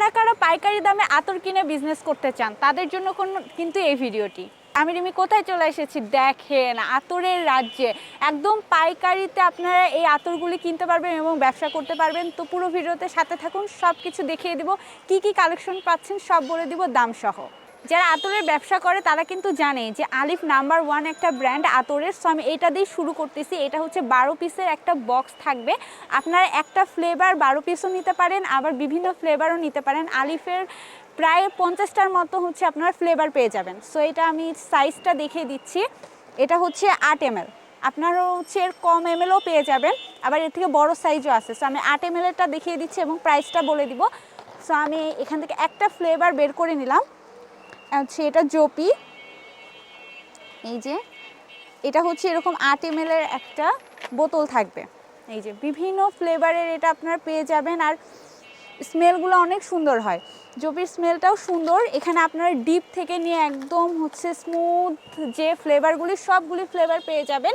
কারা কারা পাইকারি দামে আতর কিনে বিজনেস করতে চান, তাদের জন্য কোন কিন্তু এই ভিডিওটি। আমি রিমি, কোথায় চলে এসেছি? দেখেন, আতরের রাজ্যে। একদম পাইকারিতে আপনারা এই আতরগুলি কিনতে পারবেন এবং ব্যবসা করতে পারবেন। তো পুরো ভিডিওতে সাথে থাকুন সব কিছু দেখিয়ে দিব। কি কি কালেকশন পাচ্ছেন, সব বলে দিব, দাম সহ। যারা আতরের ব্যবসা করে, তারা কিন্তু জানে যে আলিফ নাম্বার ওয়ান একটা ব্র্যান্ড আতরের। সো আমি এটা দিয়ে শুরু করতেছি। এটা হচ্ছে বারো পিসের একটা বক্স থাকবে। আপনারা একটা ফ্লেভার বারো পিসও নিতে পারেন, আবার বিভিন্ন ফ্লেভারও নিতে পারেন। আলিফের প্রায় পঞ্চাশটার মতো হচ্ছে আপনার ফ্লেভার পেয়ে যাবেন। সো এটা আমি সাইজটা দেখিয়ে দিচ্ছি। এটা হচ্ছে আট এম আপনারা হচ্ছে এর কম এম পেয়ে যাবেন। আবার এর থেকে বড় সাইজও আছে। সো আমি আট এম দেখিয়ে দিচ্ছি এবং প্রাইসটা বলে দিব। সো আমি এখান থেকে একটা ফ্লেভার বের করে নিলাম। হচ্ছে এটা জপি। এই যে, এটা হচ্ছে এরকম আট এম একটা বোতল থাকবে। এই যে, বিভিন্ন ফ্লেভারের এটা আপনারা পেয়ে যাবেন। আর স্মেলগুলো অনেক সুন্দর হয়। জপির স্মেলটাও সুন্দর। এখানে আপনারা ডিপ থেকে নিয়ে একদম হচ্ছে স্মুথ যে ফ্লেভারগুলি, সবগুলি ফ্লেভার পেয়ে যাবেন।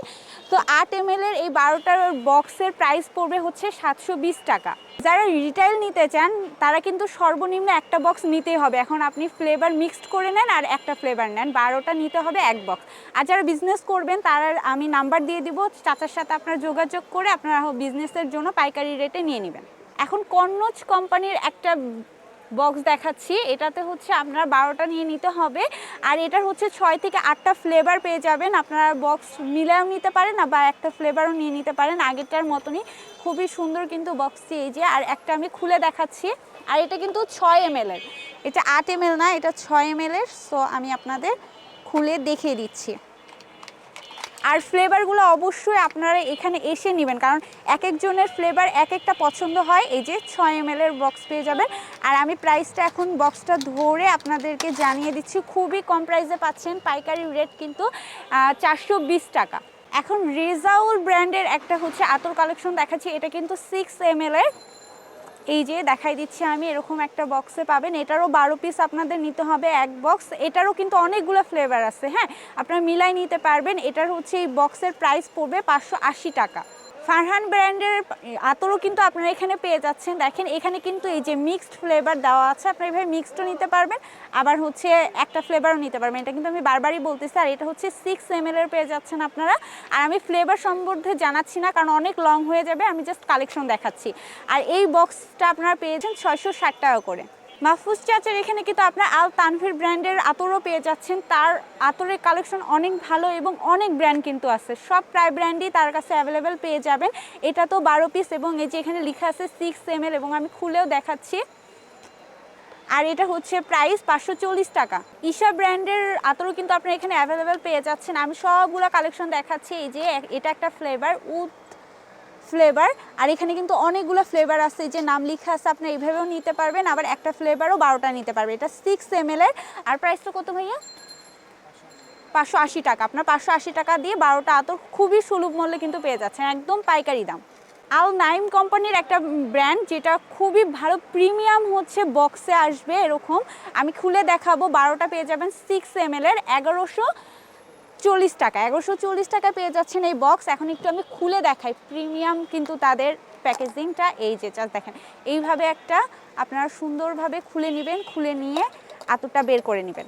তো আট এম এর এই বারোটার বক্সের প্রাইস পড়বে হচ্ছে সাতশো বিশ টাকা। যারা রিটেল নিতে চান, তারা কিন্তু সর্বনিম্ন একটা বক্স নিতেই হবে। এখন আপনি ফ্লেভার মিক্সড করে নেন আর একটা ফ্লেভার নেন। বারোটা নিতে হবে এক বক্স। আর যারা বিজনেস করবেন, তারা আমি নাম্বার দিয়ে দিব। চাচার সাথে আপনারা যোগাযোগ করে আপনারা বিজনেসের জন্য পাইকারি রেটে নিয়ে নেবেন। এখন কন্নজ কোম্পানির একটা বক্স দেখাচ্ছি। এটাতে হচ্ছে আপনারা বারোটা নিয়ে নিতে হবে। আর এটার হচ্ছে ছয় থেকে আটটা ফ্লেভার পেয়ে যাবেন। আপনারা বক্স মিলেও নিতে পারেন বা একটা ফ্লেভারও নিয়ে নিতে পারেন। আগেরটার মতনই খুবই সুন্দর কিন্তু বক্সটি এই যে, আর একটা আমি খুলে দেখাচ্ছি। আর এটা কিন্তু ছয় এম এর। এটা আট এম না, এটা ছয় এম এর। সো আমি আপনাদের খুলে দেখিয়ে দিচ্ছি। আর ফ্লেভারগুলো অবশ্যই আপনারা এখানে এসে নেবেন। কারণ এক একজনের ফ্লেভার এক একটা পছন্দ হয়, এই যে ছয় এম এর বক্স পেয়ে যাবেন। আর আমি প্রাইসটা এখন বক্সটা ধরে আপনাদেরকে জানিয়ে দিচ্ছি, খুবই কম প্রাইসে পাচ্ছেন। পাইকারি রেট কিন্তু চারশো বিশ টাকা। এখন রেজাউল ব্র্যান্ডের একটা হচ্ছে আতর কালেকশন দেখাচ্ছি, এটা কিন্তু সিক্স এম এর। এই যে দেখাই দিচ্ছি আমি, এরকম একটা বক্সে পাবেন। এটারও বারো পিস আপনাদের নিতে হবে এক বক্স এটারও কিন্তু অনেকগুলো ফ্লেভার আছে হ্যাঁ? আপনারা মিলাই নিতে পারবেন। এটার হচ্ছে এই বক্সের প্রাইস পড়বে পাঁচশো আশি টাকা। ফারহান ব্র্যান্ডের আতরও কিন্তু আপনারা এখানে পেয়ে যাচ্ছেন। দেখেন, এখানে কিন্তু এই যে মিক্সড ফ্লেভার দেওয়া আছে। আপনারা এভাবে মিক্সডও নিতে পারবেন, আবার হচ্ছে একটা ফ্লেভারও নিতে পারবেন। এটা কিন্তু আমি বারবারই বলতেছি, আর এটা হচ্ছে সিক্স এম এর পেয়ে যাচ্ছেন আপনারা। আর আমি ফ্লেভার সম্বন্ধে জানাচ্ছি না, কারণ অনেক লং হয়ে যাবে। আমি জাস্ট কালেকশন দেখাচ্ছি। আর এই বক্সটা আপনারা পেয়েছেন ছয়শো ষাট টাকা করে। মাহফুজ চাচার এখানে কিন্তু আপনার আল তানভীর ব্র্যান্ডের আতরও পেয়ে যাচ্ছেন। তার আতরের কালেকশন অনেক ভালো এবং অনেক ব্র্যান্ড কিন্তু আছে। সব প্রায় ব্র্যান্ডই তার কাছে অ্যাভেলেবেল পেয়ে যাবেন। এটা তো বারো পিস এবং এই যে এখানে লেখা আছে সিক্স এম এবং আমি খুলেও দেখাচ্ছি। আর এটা হচ্ছে প্রাইস পাঁচশো চল্লিশ টাকা। ঈশা ব্র্যান্ডের আতরও কিন্তু আপনারা এখানে অ্যাভেলেবেল পেয়ে যাচ্ছেন। আমি সবগুলো কালেকশন দেখাচ্ছি। এই যে, এটা একটা ফ্লেভার উড ফ্লেভার আর এখানে কিন্তু অনেকগুলো ফ্লেভার আছে যে নাম লেখা আছে, আপনি এইভাবেও নিতে পারবেন, আবার একটা ফ্লেভারও বারোটা নিতে পারবেন। এটা সিক্স এম এর, আর প্রাইসটা কত ভাইয়া? পাঁচশো আশি টাকা। আপনার পাঁচশো আশি টাকা দিয়ে বারোটা আতর খুবই সুলভ মূল্যে কিন্তু পেয়ে যাচ্ছেন, একদম পাইকারি দাম। আল নাইম কোম্পানির একটা ব্র্যান্ড যেটা খুবই ভালো প্রিমিয়াম হচ্ছে বক্সে আসবে এরকম। আমি খুলে দেখাবো, বারোটা পেয়ে যাবেন সিক্স এম এর, এগারোশো চল্লিশ টাকা, এগারোশো চল্লিশ টাকা পেয়ে যাচ্ছেন এই বক্স এখন একটু আমি খুলে দেখাই প্রিমিয়াম কিন্তু তাদের প্যাকেজিংটা এই যে জাস্ট দেখেন। এইভাবে একটা আপনারা সুন্দরভাবে খুলে নেবেন, খুলে নিয়ে আতরটা বের করে নেবেন।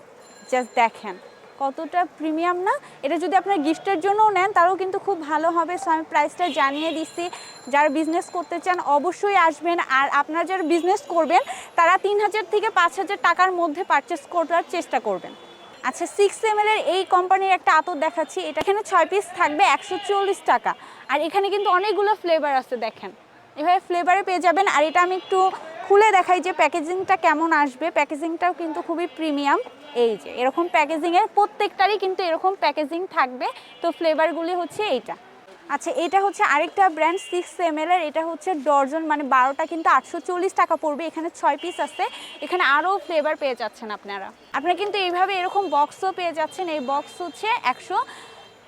জাস্ট দেখেন, কতটা প্রিমিয়াম না? এটা যদি আপনার গিফটের জন্যও নেন, তারও কিন্তু খুব ভালো হবে। সো আমি প্রাইসটা জানিয়ে দিচ্ছি। যারা বিজনেস করতে চান, অবশ্যই আসবেন। আর আপনারা যারা বিজনেস করবেন, তারা তিন হাজার থেকে পাঁচ হাজার টাকার মধ্যে পারচেস করার চেষ্টা করবেন। আচ্ছা সিক্স এম এর এই কোম্পানির একটা আতর দেখাচ্ছি। এটা এখানে ছয় পিস থাকবে, একশো চল্লিশ টাকা। আর এখানে কিন্তু অনেকগুলো ফ্লেভার আছে, দেখেন। এভাবে ফ্লেভারে পেয়ে যাবেন। আর এটা আমি একটু খুলে দেখাই যে প্যাকেজিংটা কেমন আসবে। প্যাকেজিংটাও কিন্তু খুবই প্রিমিয়াম এই যে, এরকম প্যাকেজিংয়ের প্রত্যেকটারই কিন্তু এরকম প্যাকেজিং থাকবে। তো ফ্লেভারগুলি হচ্ছে এইটা। আচ্ছা এটা হচ্ছে আরেকটা ব্র্যান্ড সিক্স এম এর। এটা হচ্ছে ডর্জন মানে বারোটা কিন্তু আটশো চল্লিশ টাকা পড়বে। এখানে ছয় পিস আছে। এখানে আরও ফ্লেভার পেয়ে যাচ্ছেন আপনারা। আপনারা কিন্তু এইভাবে এরকম বক্সও পেয়ে যাচ্ছেন। এই বক্স হচ্ছে একশো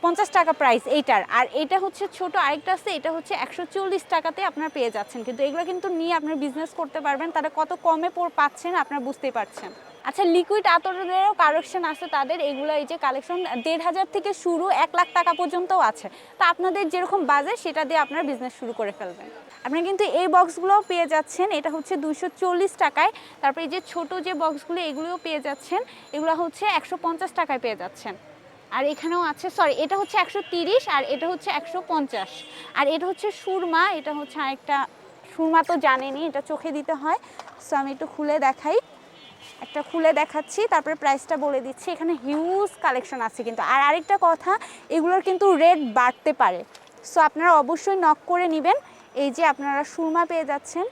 পঞ্চাশ টাকা প্রাইস এইটার। আর এটা হচ্ছে ছোট আরেকটা আছে। এটা হচ্ছে একশো চল্লিশ টাকাতে আপনারা পেয়ে যাচ্ছেন। কিন্তু এগুলো কিন্তু নিয়ে আপনার বিজনেস করতে পারবেন। তারা কত কমে পাচ্ছেন আপনারা বুঝতেই পারছেন। আচ্ছা লিকুইড আতরেরও কালেকশন আছে তাদের। এগুলো এই যে কালেকশন দেড় হাজার থেকে শুরু এক লাখ টাকা পর্যন্তও আছে। তা আপনাদের যেরকম বাজে, সেটা দিয়ে আপনার বিজনেস শুরু করে ফেলবেন। আপনি কিন্তু এই বক্সগুলোও পেয়ে যাচ্ছেন। এটা হচ্ছে দুশো টাকায়। তারপরে এই যে ছোট যে বক্সগুলো এগুলোও পেয়ে যাচ্ছেন। এগুলো হচ্ছে একশো পঞ্চাশ টাকায় পেয়ে যাচ্ছেন। আর এখানেও আছে সরি এটা হচ্ছে একশো আর এটা হচ্ছে একশো পঞ্চাশ। আর এটা হচ্ছে সুরমা, এটা হচ্ছে আরেকটা, সুরমা তো জানেনি এটা চোখে দিতে হয়। সো আমি একটু খুলে দেখাই। একটা খুলে দেখাচ্ছি, তারপরে প্রাইসটা বলে দিচ্ছি। এখানে হিউজ কালেকশন আছে কিন্তু। আর আরেকটা কথা, এগুলোর কিন্তু রেট বাড়তে পারে। সো আপনারা অবশ্যই নক করে নেবেন। এই যে আপনারা সুরমা পেয়ে যাচ্ছেন,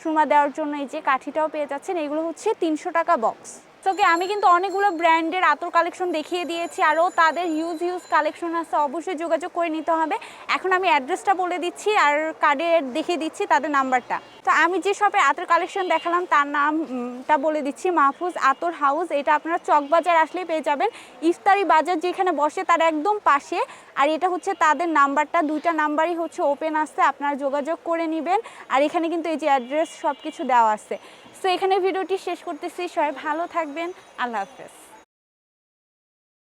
সুরমা দেওয়ার জন্য এই যে কাঠিটাও পেয়ে যাচ্ছেন, এগুলো হচ্ছে তিনশো টাকা বক্স ওকে আমি কিন্তু অনেকগুলো ব্র্যান্ডের আতর কালেকশন দেখিয়ে দিয়েছি, আরও তাদের হিউজ হিউজ কালেকশন আছে, অবশ্যই যোগাযোগ করে নিতে হবে। এখন আমি অ্যাড্রেসটা বলে দিচ্ছি আর কার্ডে দেখিয়ে দিচ্ছি তাদের নাম্বারটা। তো আমি যে শপে আতর কালেকশন দেখালাম, তার নামটা বলে দিচ্ছি, মাহফুজ আতর হাউস এটা আপনারা চকবাজার আসলেই পেয়ে যাবেন। ইফতারি বাজার যেখানে বসে, তার একদম পাশে। আর এটা হচ্ছে তাদের নাম্বারটা, দুইটা নাম্বারই হচ্ছে ওপেন আসছে আপনারা যোগাযোগ করে নেবেন। আর এখানে কিন্তু এই যে অ্যাড্রেস সব কিছু দেওয়া আছে। সো এখানে ভিডিওটি শেষ করতেছি। সবাই ভালো থাকবেন। আল্লাহ হাফেজ।